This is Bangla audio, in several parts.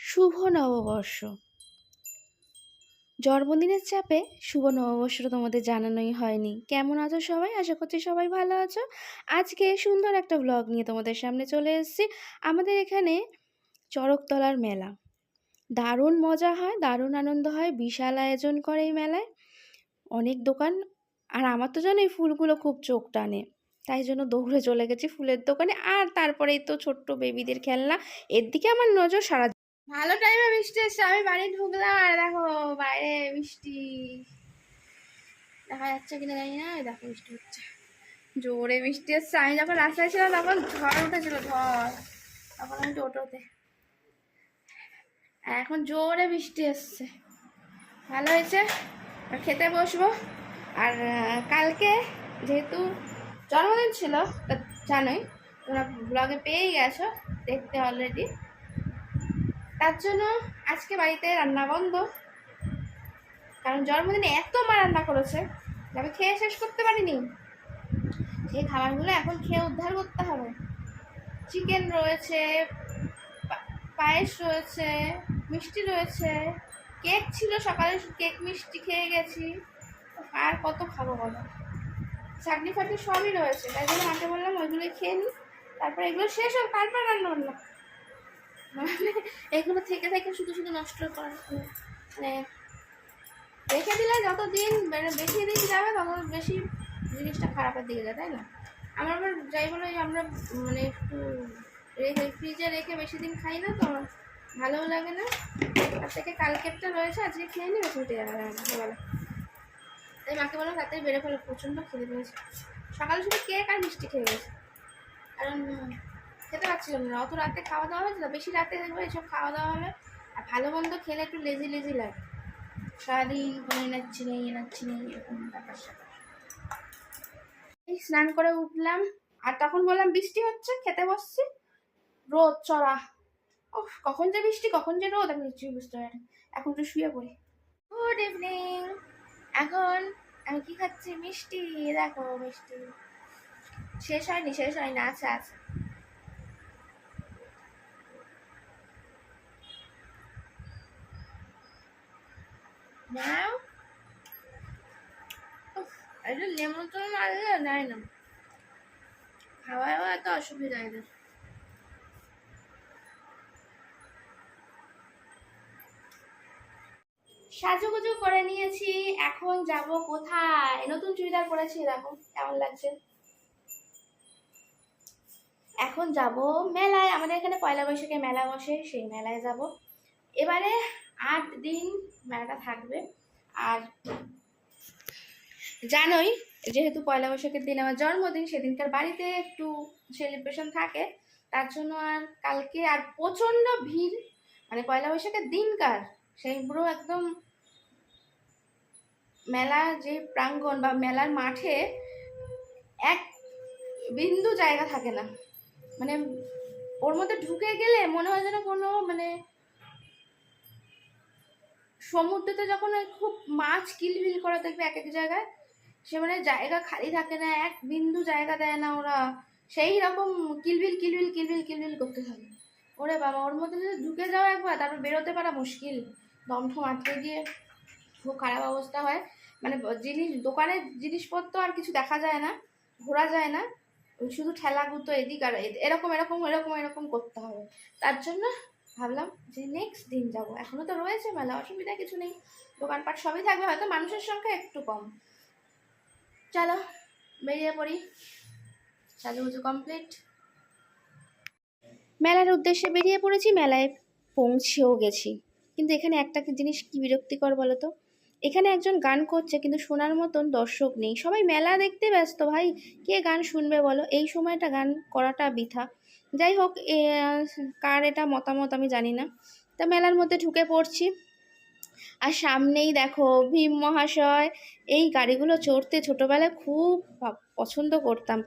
শুভ নববর্ষ। জন্মদিনের চাপে শুভ নববর্ষ তোমাদের জানানোই হয়নি। কেমন আছো সবাই? আশা করছি সবাই ভালো আছো। আজকে সুন্দর একটা ব্লগ নিয়ে তোমাদের সামনে চলে এসেছি। আমাদের এখানে চড়কতলার মেলা। দারুণ মজা হয়, দারুণ আনন্দ হয়, বিশাল আয়োজন করে এই মেলায়। অনেক দোকান, আর আমার তো জানো এই ফুলগুলো খুব চোখ টানে। তাই জন্য দৌড়ে চলে গেছি ফুলের দোকানে। আর তারপরেই তো ছোট্ট বেবিদের খেলনা। এর দিকে আমার নজর সারা ভালো টাইমে বৃষ্টি এসছে আমি বাড়ি ঢুকলাম আর দেখো বাইরে বৃষ্টি। দেখা যাচ্ছে কিনা জানি না দেখো বৃষ্টি হচ্ছে। জোরে বৃষ্টি এসছে আমি যখন রাস্তায় ছিলাম তখন ঝড় উঠেছিল, ঝড়। তখন আমি টোটোতে। এখন জোরে বৃষ্টি এসছে ভালো হয়েছে? খেতে বসবো? আর কালকে যেহেতু জন্মদিন ছিল জানোই, তোমরা ব্লগে পেয়েই গেছো, দেখতে অলরেডি তার জন্য আজকে বাড়িতে রান্না বন্ধ। কারণ জন্মদিনে এত মা রান্না করেছে আমি খেয়ে শেষ করতে পারিনি। সেই খাবারগুলো এখন খেয়ে উদ্ধার করতে হবে। চিকেন রয়েছে পায়েস রয়েছে, মিষ্টি রয়েছে। কেক ছিল সকালে, কেক মিষ্টি খেয়ে গেছি। আর কত খাব বলো? চাটনি ফাটনি সবই রয়েছে। তাই জন্য মাকে বললাম ওইগুলো খেয়ে নিই তারপর এগুলো শেষ হোক, তারপর রান্না বান্না। মানে এগুলো থেকে থেকে শুধু শুধু নষ্ট করা। মানে রেখে দিলে যত দিন মানে বেশি দিন যাবে তত বেশি জিনিসটা খারাপের দিকে যায়, তাই না? আমার আবার যাই বলে আমরা মানে একটু রেখে ফ্রিজে রেখে বেশি দিন খাই না তো, ভালোও লাগে না। তার থেকে কালকেরটা রয়েছে, আজকে খেয়ে নিবে ছুটে যাবে বলো তাই মাকে বললাম রাতে বেড়ে ফেলে প্রচণ্ড খেতে পেয়েছে। সকালে শুধু কেক আর মিষ্টি খেয়ে গেছে। কারণ খেতে পারছিলাম না। অত রাতে খাওয়া দাওয়া হয়েছিল বেশি রাতে দেখব এসব খাওয়া দাওয়া হবে। আর ভালো মন্দ খেলে একটু লেজি লেজি লাগে সারাদিন কোনো এনার্জি নেই এনার্জি নেই এরকম ব্যাপার স্যাপার। স্নান করে উঠলাম, আর তখন বললাম, বৃষ্টি হচ্ছে, খেতে বসছি। রোদ, চড়া। ও কখন যে বৃষ্টি, কখন যে রোদ, আমি কিছুই বুঝতে পারি এখন তো শুয়ে পড়ি। গুড ইভিনিং এখন আমি কি খাচ্ছি? মিষ্টি, দেখো মিষ্টি। শেষ হয়নি শেষ হয়নি। আছে আছে একটু নেমন্তন্ন দিলে নেয় না। খাওয়ারও এত অসুবিধা এদের। সাজুগুজু করে নিয়েছি, এখন যাব কোথায়? নতুন চুড়িদার পরেছি, দেখো কেমন লাগছে। এখন যাব মেলায়, আমাদের এখানে পয়লা বৈশাখে মেলা বসে, সেই মেলায় যাব। এবারে আট দিন মেলাটা থাকবে, আর জানোই, যেহেতু পয়লা বৈশাখের দিন আমার জন্মদিন, সেদিনকার বাড়িতে একটু সেলিব্রেশন থাকে, তার জন্য আর কালকে আর প্রচণ্ড ভিড় মানে পয়লা বৈশাখের দিনকার, সেই পুরো একদম মেলা যে প্রাঙ্গণ বা মেলার মাঠে এক বিন্দু জায়গা থাকে না। মানে ওর মধ্যে ঢুকে গেলে মনে হয় যেন কোনো মানে সমুদ্রতে যখন খুব মাছ কিলবিল করা দেখবে এক এক জায়গায় সে মানে জায়গা খালি থাকে না, এক বিন্দু জায়গা দেয় না ওরা। সেই রকম কিলবিল কিলবিল কিলবিল কিলবিল করতে থাকে। ওরে বাবা, ওর মধ্যে যদি ঢুকে যাও একবার, তারপর বেরোতে পারা মুশকিল। দমঠম আটকে গিয়ে খুব খারাপ অবস্থা হয়। মানে জিনিস দোকানের জিনিসপত্র আর কিছু দেখা যায় না, ঘোরা যায় না। শুধু ঠেলা গুতো এদিক আর এরকম এরকম এরকম এরকম করতে হবে। তার জন্য ভাবলাম যে নেক্সট দিন যাব। এখনও তো রয়েছে মেলা, অসুবিধা কিছু নেই। দোকানপাট সবই থাকবে, হয়তো মানুষের সংখ্যা একটু কম। চলো, বেরিয়ে পড়ি। সাজুগুজু কমপ্লিট মেলার উদ্দেশ্যে বেরিয়ে পড়েছি, মেলায় পৌঁছেও গেছি। কিন্তু এখানে একটা জিনিস কি বিরক্তিকর বলো তো এখানে একজন গান করছে, কিন্তু শোনার মতন দর্শক নেই। সবাই মেলা দেখতে ব্যস্ত, ভাই। কে গান শুনবে বলো? এই সময়টা গান করাটা বৃথা। যাই হোক কার এটা মতামত আমি জানি না। তা মেলার মধ্যে ঢুকে পড়ছি। আর সামনেই দেখো ভীম মহাশয় এই গাড়িগুলো চড়তে ছোটোবেলায় খুব পছন্দ করতাম।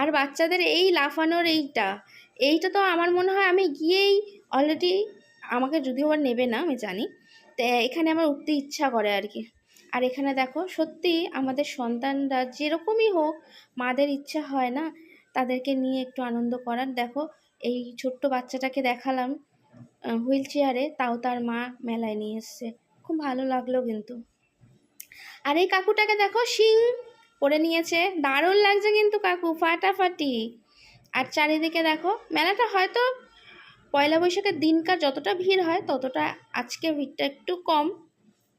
আর বাচ্চাদের এই লাফানোর এইটা এইটা তো আমার মনে হয় আমি গিয়েই অলরেডি আমাকে যদিও আবার নেবে না, আমি জানি। তো, এখানে আমার উঠতে ইচ্ছা করে আর কি। আর এখানে দেখো, সত্যি আমাদের সন্তানরা যেরকমই হোক, মাদের ইচ্ছা হয় না, তাদেরকে নিয়ে একটু আনন্দ করার। দেখো, এই ছোট্ট বাচ্চাটাকে দেখালাম হুইল চেয়ারে, তাও তার মা মেলায় নিয়ে এসছে। খুব ভালো লাগল কিন্তু। আর এই কাকুটাকে দেখো শিং পরে নিয়েছে। দারুণ লাগছে কিন্তু কাকু, ফাটাফাটি। আর চারিদিকে দেখো, মেলাটা হয়তো পয়লা বৈশাখের দিনকার যতটা ভিড় হয়, ততটা আজকে ভিড়টা একটু কম।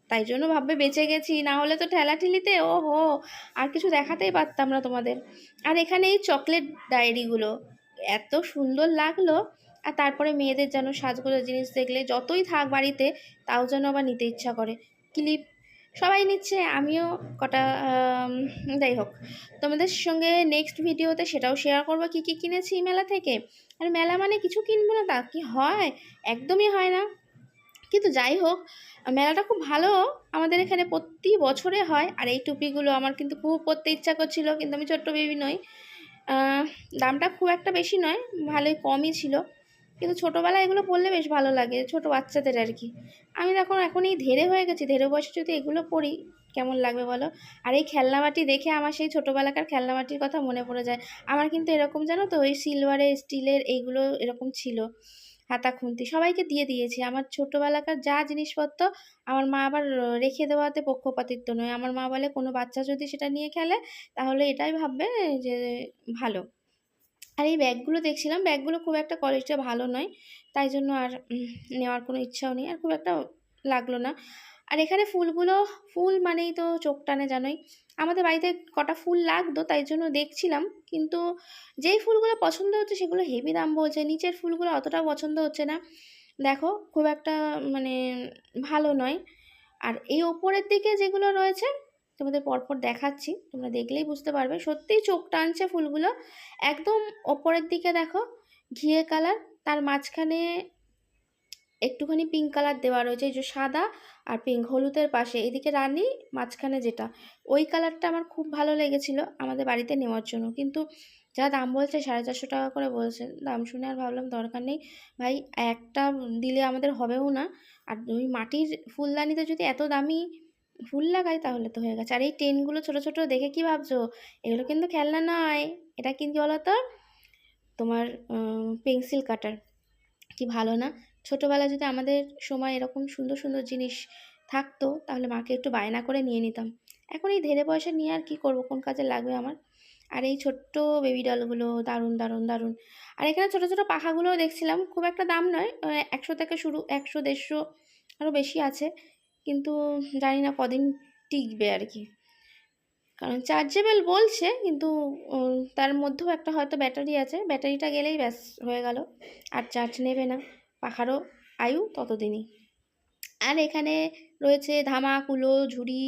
তাই জন্য ভাববে বেঁচে গেছি, না হলে তো ঠেলাঠেলিতে ও হো আর কিছু দেখাতেই পারতাম না তোমাদের। আর এখানে এই চকলেট ডায়েরিগুলো, এত সুন্দর লাগল। আর তারপরে মেয়েদের যেন সাজগোজার জিনিস দেখলে যতই থাক বাড়িতে, তাও যেন আবার নিতে ইচ্ছা করে। ক্লিপ সবাই নিচ্ছে, আমিও কটা যাই হোক। তোমাদের সঙ্গে নেক্সট ভিডিওতে সেটাও শেয়ার করব, কী কী কিনেছি মেলা থেকে? আর মেলা মানে কিছু কিনবো না তা কি হয়? একদমই হয় না। কিন্তু যাই হোক, মেলাটা খুব ভালো। আমাদের এখানে প্রতি বছরে হয়, আর এই টুপিগুলো আমার কিন্তু খুব পরতে ইচ্ছা করছিল, কিন্তু আমি ছোট্ট বেবি নই। দামটা খুব একটা বেশি নয়, ভালোই কমই ছিল। কিন্তু ছোটোবেলায় এগুলো পড়লে বেশ ভালো লাগে, ছোট বাচ্চাদের আর কি। আমি দেখো এখন এই ধেরে হয়ে গেছি ধেরে বয়সে যদি এগুলো পড়ি, কেমন লাগবে বলো? আর এই খেলনাবাটি দেখে আমার সেই ছোটোবেলাকার খেলনাবাটির কথা মনে পড়ে যায়। আমার কিন্তু এরকম জানো তো ওই সিলভারের স্টিলের এইগুলো এরকম ছিল, হাতা খুন্তি, সবাইকে দিয়ে দিয়েছি। আমার ছোটোবেলাকার যা জিনিসপত্র, আমার মা আবার রেখে দেওয়াতে পক্ষপাতিত্ব নয়। আমার মা বলে, কোনো বাচ্চা যদি সেটা নিয়ে খেলে, তাহলে এটাই ভাববে যে ভালো। আর এই ব্যাগগুলো দেখছিলাম, ব্যাগগুলো খুব একটা কোয়ালিটিটা ভালো নয়, তাই জন্য আর নেওয়ার কোনো ইচ্ছাও নেই, আর খুব একটা লাগল না। আর এখানে ফুলগুলো, ফুল মানেই তো চোখ টানে জানোই। আমাদের বাড়িতে কটা ফুল লাগতো, তাই জন্য দেখছিলাম, কিন্তু যেই ফুলগুলো পছন্দ হচ্ছে সেগুলো হেভি দাম বলছে, নিচের ফুলগুলো অতটা পছন্দ হচ্ছে না। দেখো, খুব একটা মানে ভালো নয়। আর এই ওপরের দিকে যেগুলো রয়েছে তোমাদের পরপর দেখাচ্ছি, তোমরা দেখলেই বুঝতে পারবে। সত্যিই চোখ টানছে ফুলগুলো। একদম ওপরের দিকে দেখো, ঘিয়ে কালার, তার মাঝখানে একটুখানি পিঙ্ক কালার দেওয়া রয়েছে, এই যে সাদা আর পিঙ্ক হলুদের পাশে। এদিকে রানী, মাঝখানে যেটা। ওই কালারটা আমার খুব ভালো লেগেছিল আমাদের বাড়িতে নেওয়ার জন্য। কিন্তু যা দাম বলছে, সাড়ে চারশো টাকা করে বলছে। দাম শুনে আর ভাবলাম দরকার নেই। ভাই, একটা দিলে আমাদের হবেও না। আর ওই মাটির ফুলদানিতে যদি এত দামি ফুল লাগাই তাহলে তো হয়ে গেছে। আর এই টেনগুলো ছোট ছোট দেখে কি ভাবছ? এগুলো কিন্তু খেলনা নয়। এটা কিন্তু বলো তো তোমার পেন্সিল কাটার। কি ভালো না? ছোটোবেলায় যদি আমাদের সময় এরকম সুন্দর সুন্দর জিনিস থাকতো, তাহলে মাকে একটু বায়না করে নিয়ে নিতাম। এখন এই ধেরে পয়সা নিয়ে আর কি করব? কোন কাজে লাগবে আমার? আর এই ছোট্ট বেবি ডলগুলো দারুণ দারুণ দারুণ। আর এখানে ছোটো ছোটো পাখাগুলোও দেখছিলাম। খুব একটা দাম নয় একশো থেকে শুরু, একশো, দেড়শো আরও বেশি আছে। কিন্তু জানি না কদিন টিকবে আর কি। কারণ চার্জেবল বলছে কিন্তু তার মধ্যেও একটা হয়তো ব্যাটারি আছে। ব্যাটারিটা গেলেই ব্যাস হয়ে গেল। আর চার্জ নেবে না। পাখারও আয়ু ততদিনই। আর এখানে রয়েছে ধামা, কুলো, ঝুড়ি,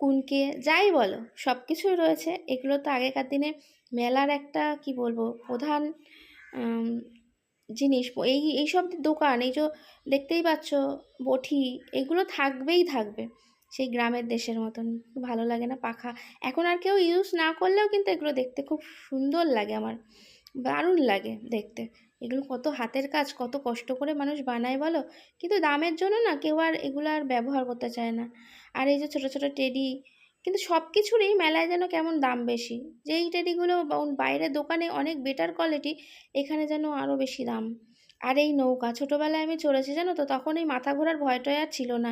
কুনকে, যাই বলো সব কিছুই রয়েছে। এগুলো তো আগেকার দিনে মেলার একটা, কি বলব, প্রধান জিনিস এই এইসব দোকান, এই যে দেখতেই পাচ্ছ বটি এগুলো থাকবেই থাকবে। সেই গ্রামের দেশের মতন, ভালো লাগে না পাখা। এখন আর কেউ ইউজ না করলেও কিন্তু এগুলো দেখতে খুব সুন্দর লাগে আমার। দারুণ লাগে দেখতে। এগুলো কত হাতের কাজ, কত কষ্ট করে মানুষ বানায় বলো? কিন্তু দামের জন্য না কেউ আর এগুলো আর ব্যবহার করতে চায় না। আর এই যে ছোটো ছোটো টেডি কিন্তু সব কিছুরই মেলায় যেন কেমন দাম বেশি। যেই টেডিগুলো বাইরের দোকানে অনেক বেটার কোয়ালিটি এখানে যেন আরও বেশি দাম। আর এই নৌকা, ছোটোবেলায় আমি চড়েছি জানো তো, তখন এই মাথা ঘোরার ভয়টাই আর ছিল না।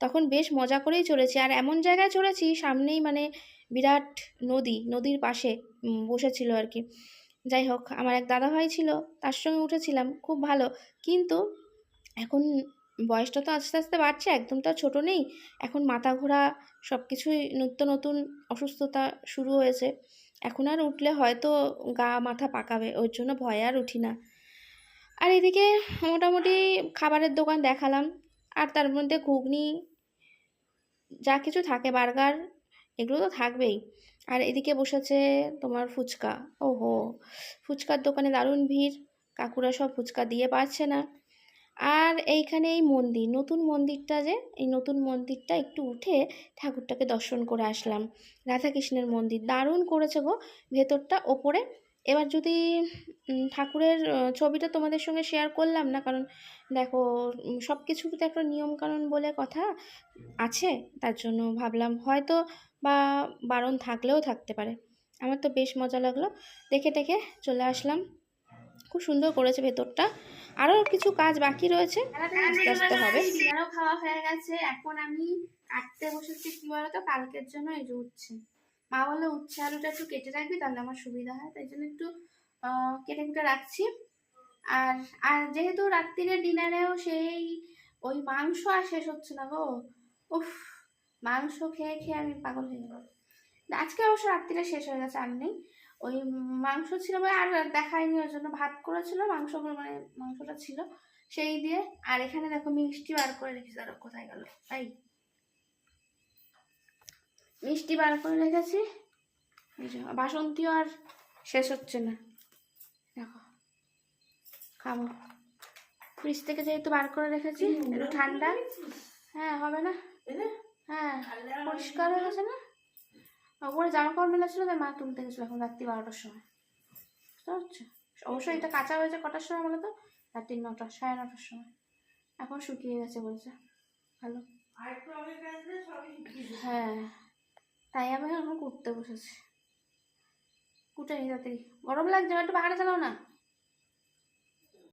তখন বেশ মজা করেই চড়েছি। আর এমন জায়গায় চড়েছি, সামনেই মানে বিরাট নদী, নদীর পাশে বসেছিল আর কি যাই হোক, আমার এক দাদাভাই ছিল, তার সঙ্গে উঠেছিলাম, খুব ভালো। কিন্তু এখন বয়সটা তো আস্তে আস্তে বাড়ছে, একদম তো ছোটো নেই। এখন মাথা ঘোরা সব কিছুই নিত্য নতুন অসুস্থতা শুরু হয়েছে। এখন আর উঠলে হয়তো গা মাথা পাকাবে, ওর জন্য ভয় আর উঠি না। আর এদিকে মোটামুটি খাবারের দোকান দেখালাম, আর তার মধ্যে ঘুগনি, যা কিছু থাকে, বার্গার, এগুলো তো থাকবেই। আর এদিকে বসেছে তোমার ফুচকা। ওহো, ফুচকার দোকানে দারুণ ভিড়, কাকুরা সব ফুচকা দিয়ে পারছে না। আর এইখানে এই মন্দির, নতুন মন্দিরটা যে, এই নতুন মন্দিরটা একটু উঠে ঠাকুরটাকে দর্শন করে আসলাম। রাধাকৃষ্ণের মন্দির, দারুণ করেছে গো ভেতরটা, ওপরে। এবার যদি ঠাকুরের ছবিটা তোমাদের সঙ্গে শেয়ার করলাম না, কারণ দেখো সব কিছুর তো একটা নিয়মকানুন বলে কথা আছে, তার জন্য ভাবলাম হয়তো বা বারণ থাকলেও থাকতে পারে। আমার তো বেশ মজা লাগল। দেখে দেখে চলে আসলাম। খুব সুন্দর করেছে ভেতরটা। আরও কিছু কাজ বাকি রয়েছে। আস্তে আস্তে হবে। খাওয়া হয়ে গেছে। এখন আমি কাটতে বসেছি কি বলতো? কালকের জন্য এই যে উচ্ছে মা বলল উচ্ছে আলুটা একটু কেটে রাখবি তাহলে আমার সুবিধা হয়। তাই জন্য একটু কেটে কেটে রাখছি। আর আর যেহেতু রাত্রিরে ডিনারেও সেই ওই মাংস আর শেষ হচ্ছে না গো। উফ মাংস খেয়ে খেয়ে আমি পাগল হয়ে গেলাম। আজকে অবশ্য রাত্রিরে শেষ হয়ে গেছে আর নেই। ওই মাংস ছিল আর দেখায়নি ওর জন্য ভাত করেছিল মাংস মানে মাংসটা ছিল সেই দিয়ে। আর এখানে দেখো মিষ্টি বার করে রেখেছি ধরো কোথায় গেল? তাই মিষ্টি বার করে রেখেছি। বাসন্তীও আর শেষ হচ্ছে না। দেখো খাব। ফ্রিজ থেকে যেহেতু বার করে রেখেছি একটু ঠান্ডা। হ্যাঁ হবে না? হ্যাঁ পরিষ্কার হয়ে গেছে না? ওপরে জামা কাপড় মেলা ছিল মা তুলতে গেছিল এখন রাত্রি বারোটার সময়। বুঝতে পারছ? অবশ্যই এটা কাঁচা হয়েছে কটার সময় বলতো রাত্রি নটা, সাড়ে নটার সময়। এখন শুকিয়ে গেছে বলছে। ভালো। হ্যাঁ। তাই আমি এখন কুটতে বসেছি। কুটে নি তাড়াতাড়ি। গরম লাগছে, একটু বাগানে চালাও না।